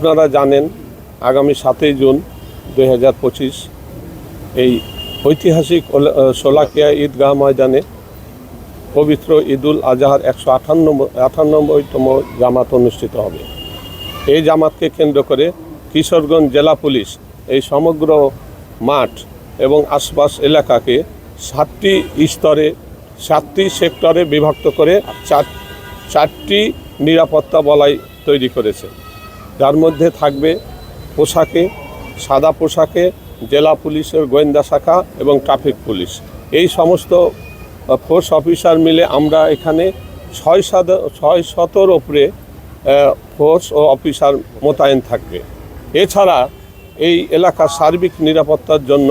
আপনারা জানেন, আগামী সাতই জুন দুই হাজার পঁচিশ এই ঐতিহাসিক শোলাকিয়া ঈদগাহ ময়দানে পবিত্র ঈদুল আজহার একশো আটান্ন আটানব্বইতম জামাত অনুষ্ঠিত হবে। এই জামাতকে কেন্দ্র করে কিশোরগঞ্জ জেলা পুলিশ এই সমগ্র মাঠ এবং আশপাশ এলাকাকে সাতটি স্তরে, সাতটি সেক্টরে বিভক্ত করে চার, চারটি নিরাপত্তা বলয় তৈরি করেছে। যার মধ্যে থাকবে পোশাকে, সাদা পোশাকে, জেলা পুলিশের গোয়েন্দা শাখা এবং ট্রাফিক পুলিশ। এই সমস্ত ফোর্স অফিসার মিলে আমরা এখানে ছয় সাদ ছয় শতর ওপরে ফোর্স ও অফিসার মোতায়েন থাকবে। এছাড়া এই এলাকার সার্বিক নিরাপত্তার জন্য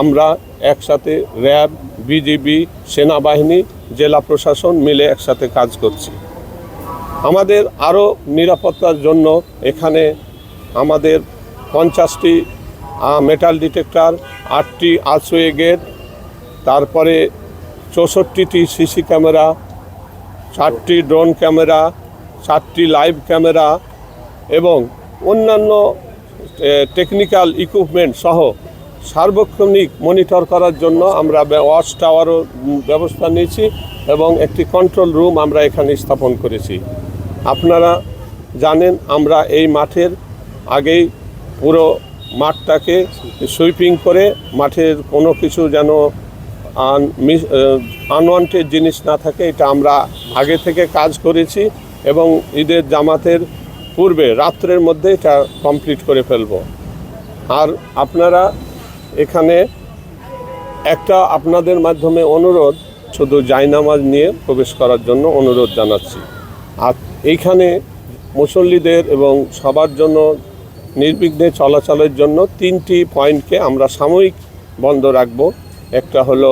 আমরা একসাথে র্যাব, বিজিবি, সেনাবাহিনী, জেলা প্রশাসন মিলে একসাথে কাজ করছি। আমাদের আরও নিরাপত্তার জন্য এখানে আমাদের পঞ্চাশটি মেটাল ডিটেক্টর আটটি আলসোয়ে গেট, তারপরে চৌষট্টিটি সিসি ক্যামেরা চারটি ড্রোন ক্যামেরা চারটি লাইভ ক্যামেরা এবং অন্যান্য টেকনিক্যাল ইকুইপমেন্ট সহ সার্বক্ষণিক মনিটর করার জন্য আমরা ওয়াচ টাওয়ারও ব্যবস্থা নিয়েছি এবং একটি কন্ট্রোল রুম আমরা এখানে স্থাপন করেছি। আপনারা জানেন, আমরা এই মাঠের আগেই পুরো মাঠটাকে সুইপিং করে মাঠের কোনো কিছু যেন আনওয়ান্টেড জিনিস না থাকে, এটা আমরা আগে থেকে কাজ করেছি এবং ঈদের জামাতের পূর্বে, রাত্রের মধ্যে এটা কমপ্লিট করে ফেলব। আর আপনারা এখানে একটা আপনাদের মাধ্যমে অনুরোধ, শুধু জায়নামাজ নিয়ে প্রবেশ করার জন্য অনুরোধ জানাচ্ছি। আর এইখানে মুসল্লিদের এবং সবার জন্য নির্বিঘ্নে চলাচলের জন্য তিনটি পয়েন্টকে আমরা সাময়িক বন্ধ রাখব। একটা হলো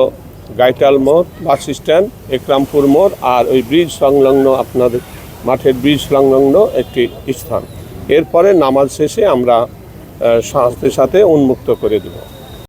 গাইটাল মোড়, বাস স্ট্যান্ড, একরামপুর মোড় আর ওই ব্রিজ সংলগ্ন আপনাদের মাঠের ব্রিজ সংলগ্ন একটি স্থান। এরপরে নামাজ শেষে আমরা সাথে সাথে উন্মুক্ত করে দেব।